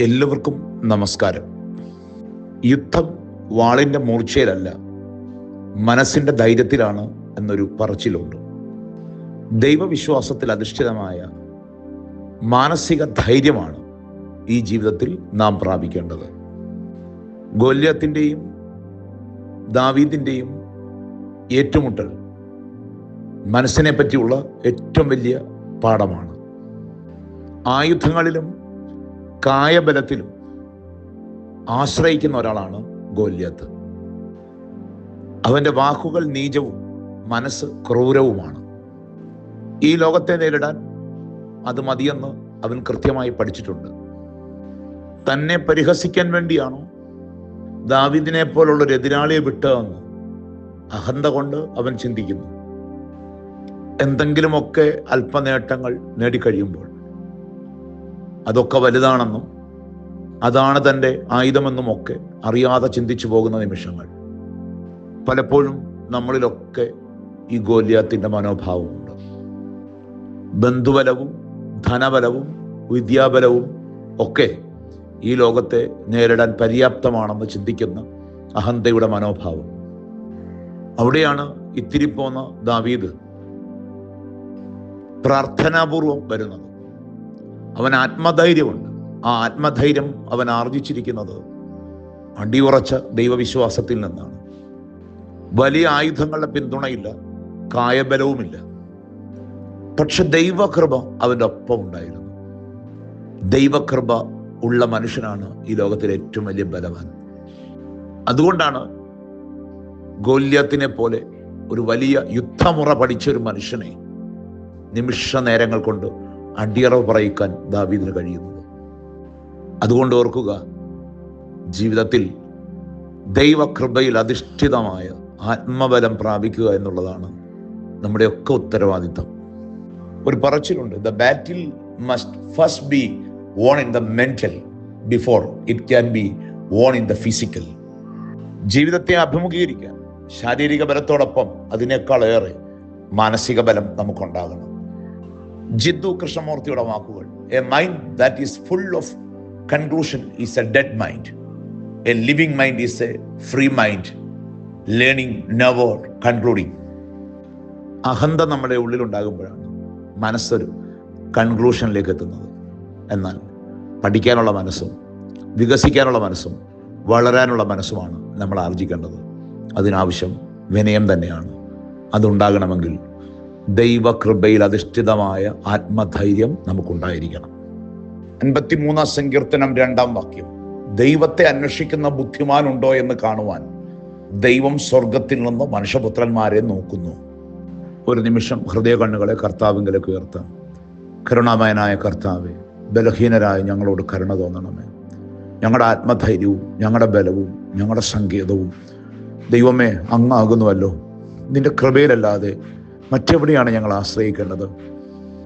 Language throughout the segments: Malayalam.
എല്ലാവർക്കും നമസ്കാരം. യുദ്ധം വാളിന്റെ മൂർച്ചയിലല്ല മനസ്സിന്റെ ധൈര്യത്തിലാണ് എന്നൊരു പറച്ചിലുണ്ട്. ദൈവവിശ്വാസത്തിൽ അധിഷ്ഠിതമായ മാനസിക ധൈര്യമാണ് ഈ ജീവിതത്തിൽ നാം പ്രാപിക്കേണ്ടത്. ഗോല്യത്തിന്റെയും ദാവീദിന്റെയും ഏറ്റുമുട്ടൽ മനസ്സിനെ പറ്റിയുള്ള ഏറ്റവും വലിയ പാഠമാണ്. ആയുധങ്ങളിലും കായബലത്തിലും ആശ്രയിക്കുന്ന ഒരാളാണ് ഗോല്യത്ത്. അവന്റെ വാക്കുകൾ നീചവും മനസ്സ് ക്രൂരവുമാണ്. ഈ ലോകത്തെ നേരിടാൻ അത് മതിയെന്ന് അവൻ കൃത്യമായി പഠിച്ചിട്ടുണ്ട്. തന്നെ പരിഹസിക്കാൻ വേണ്ടിയാണോ? ദാവിദിനെ പോലുള്ള ഒരു എതിരാളിയെ വിട്ടതെന്ന് അഹന്ത കൊണ്ട് അവൻ ചിന്തിക്കുന്നു. എന്തെങ്കിലുമൊക്കെ അല്പനേട്ടങ്ങൾ നേടിക്കഴിയുമ്പോൾ അതൊക്കെ വലുതാണെന്നും അതാണ് തന്റെ ആയുധമെന്നും ഒക്കെ അറിയാതെ ചിന്തിച്ചു പോകുന്ന നിമിഷങ്ങൾ. പലപ്പോഴും നമ്മളിലൊക്കെ ഈ ഗോല്യാത്തിന്റെ മനോഭാവമുണ്ട് ബന്ധുബലവും ധനബലവും വിദ്യാബലവും ഒക്കെ ഈ ലോകത്തെ നേരിടാൻ പര്യാപ്തമാണെന്ന് ചിന്തിക്കുന്ന അഹന്തയുടെ മനോഭാവം. അവിടെയാണ് ഇത്തിരി പോന്ന ദാവീദ് പ്രാർത്ഥനാപൂർവം വരുന്നത്. അവൻ ആത്മധൈര്യമുണ്ട്. ആ ആത്മധൈര്യം അവൻ ആർജിച്ചിരിക്കുന്നത് അടിയുറച്ച ദൈവവിശ്വാസത്തിൽ നിന്നാണ്. വലിയ ആയുധങ്ങളുടെ പിന്തുണയില്ല കായബലവുമില്ല. പക്ഷെ ദൈവകൃപ അവന്റെ ഒപ്പം ഉണ്ടായിരുന്നു. ദൈവകൃപ ഉള്ള മനുഷ്യനാണ് ഈ ലോകത്തിലെ ഏറ്റവും വലിയ ബലവാൻ. അതുകൊണ്ടാണ് ഗോല്യത്തിനെ പോലെ ഒരു വലിയ യുദ്ധമുറ പഠിച്ച ഒരു മനുഷ്യനെ നിമിഷ നേരങ്ങൾ കൊണ്ട് അടിയറവ് പറയിക്കാൻ ദാവീദിന് കഴിയുന്നത്. അതുകൊണ്ട് ഓർക്കുക ജീവിതത്തിൽ ദൈവകൃപയിൽ അധിഷ്ഠിതമായ ആത്മബലം പ്രാപിക്കുക എന്നുള്ളതാണ് നമ്മുടെ ഒക്കെ ഉത്തരവാദിത്തം. ഒരു പറച്ചിലുണ്ട് the battle must first be won in the mental before it can be won in the physical ജീവിതത്തെ അഭിമുഖീകരിക്കാൻ ശാരീരിക ബലത്തോടൊപ്പം അതിനേക്കാൾ ഏറെ മാനസിക ബലം നമുക്കുണ്ടാകണം. ജിദ്ദു കൃഷ്ണമൂർത്തിയുടെ വാക്കുകൾ. A mind that is full of conclusion is a dead mind a living mind is a free mind learning never concluding അഹന്ത നമ്മുടെ ഉള്ളിൽ ഉണ്ടാകുമ്പോഴാണ് മനസ്സൊരു കൺക്ലൂഷനിലേക്ക് എത്തുന്നത്. എന്നാൽ പഠിക്കാനുള്ള മനസ്സും വികസിക്കാനുള്ള മനസ്സും വളരാനുള്ള മനസ്സുമാണ് നമ്മൾ ആർജിക്കേണ്ടത്. അതിനാവശ്യം വിനയം തന്നെയാണ്. അതുണ്ടാകണമെങ്കിൽ ദൈവകൃപയിൽ അധിഷ്ഠിതമായ ആത്മധൈര്യം നമുക്കുണ്ടായിരിക്കണം. അൻപത്തിമൂന്നാം സങ്കീർത്തനം രണ്ടാം വാക്യം. ദൈവത്തെ അന്വേഷിക്കുന്ന ബുദ്ധിമാനുണ്ടോ എന്ന് കാണുവാൻ ദൈവം സ്വർഗത്തിൽ നിന്ന് മനുഷ്യപുത്രന്മാരെ നോക്കുന്നു. ഒരു നിമിഷം ഹൃദയ കണ്ണുകളെ കർത്താവിങ്കിലേക്ക് ഉയർത്താം. കരുണാമയനായ കർത്താവെ ബലഹീനരായ ഞങ്ങളോട് കരുണ തോന്നണമേ. ഞങ്ങളുടെ ആത്മധൈര്യവും ഞങ്ങളുടെ ബലവും ഞങ്ങളുടെ സങ്കേതവും ദൈവമേ അങ്ങാകുന്നുവല്ലോ നിന്റെ കൃപയിലല്ലാതെ മറ്റെവിടെയാണ് ഞങ്ങൾ ആശ്രയിക്കേണ്ടത്?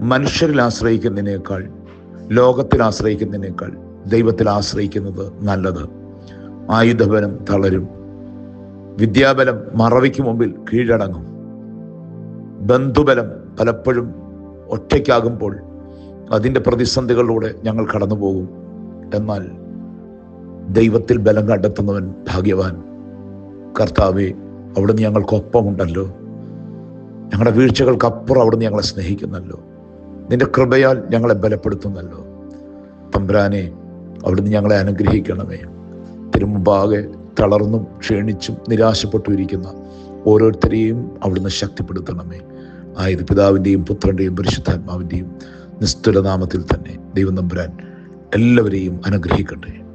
മനുഷ്യരിൽ ആശ്രയിക്കുന്നതിനേക്കാൾ ലോകത്തിൽ ആശ്രയിക്കുന്നതിനേക്കാൾ ദൈവത്തിൽ ആശ്രയിക്കുന്നത് നല്ലത്. ആയുധബലം തളരും. വിദ്യാബലം മറവിക്ക് മുമ്പിൽ കീഴടങ്ങും. ബന്ധുബലം പലപ്പോഴും ഒറ്റയ്ക്കാകുമ്പോൾ അതിന്റെ പ്രതിസന്ധികളിലൂടെ ഞങ്ങൾ കടന്നു പോകും എന്നാൽ ദൈവത്തിൽ ബലം കണ്ടെത്തുന്നവൻ ഭാഗ്യവാൻ. കർത്താവെ അവിടുന്ന് ഞങ്ങൾക്കൊപ്പമുണ്ടല്ലോ. ഞങ്ങളുടെ വീഴ്ചകൾക്കപ്പുറം അവിടുന്ന് ഞങ്ങളെ സ്നേഹിക്കുന്നല്ലോ. നിന്റെ കൃപയാൽ ഞങ്ങളെ ബലപ്പെടുത്തുന്നല്ലോ. തമ്പുരാനെ അവിടുന്ന് ഞങ്ങളെ അനുഗ്രഹിക്കണമേ. തിരുമുമ്പാകെ തളർന്നും ക്ഷീണിച്ചും നിരാശപ്പെട്ടു ഇരിക്കുന്ന ഓരോരുത്തരെയും അവിടുന്ന് ശക്തിപ്പെടുത്തണമേ. ആയത് പിതാവിന്റെയും പുത്രന്റെയും പരിശുദ്ധാത്മാവിന്റെയും നിസ്തുലനാമത്തിൽ തന്നെ ദൈവം തമ്പുരാൻ എല്ലാവരെയും അനുഗ്രഹിക്കട്ടെ.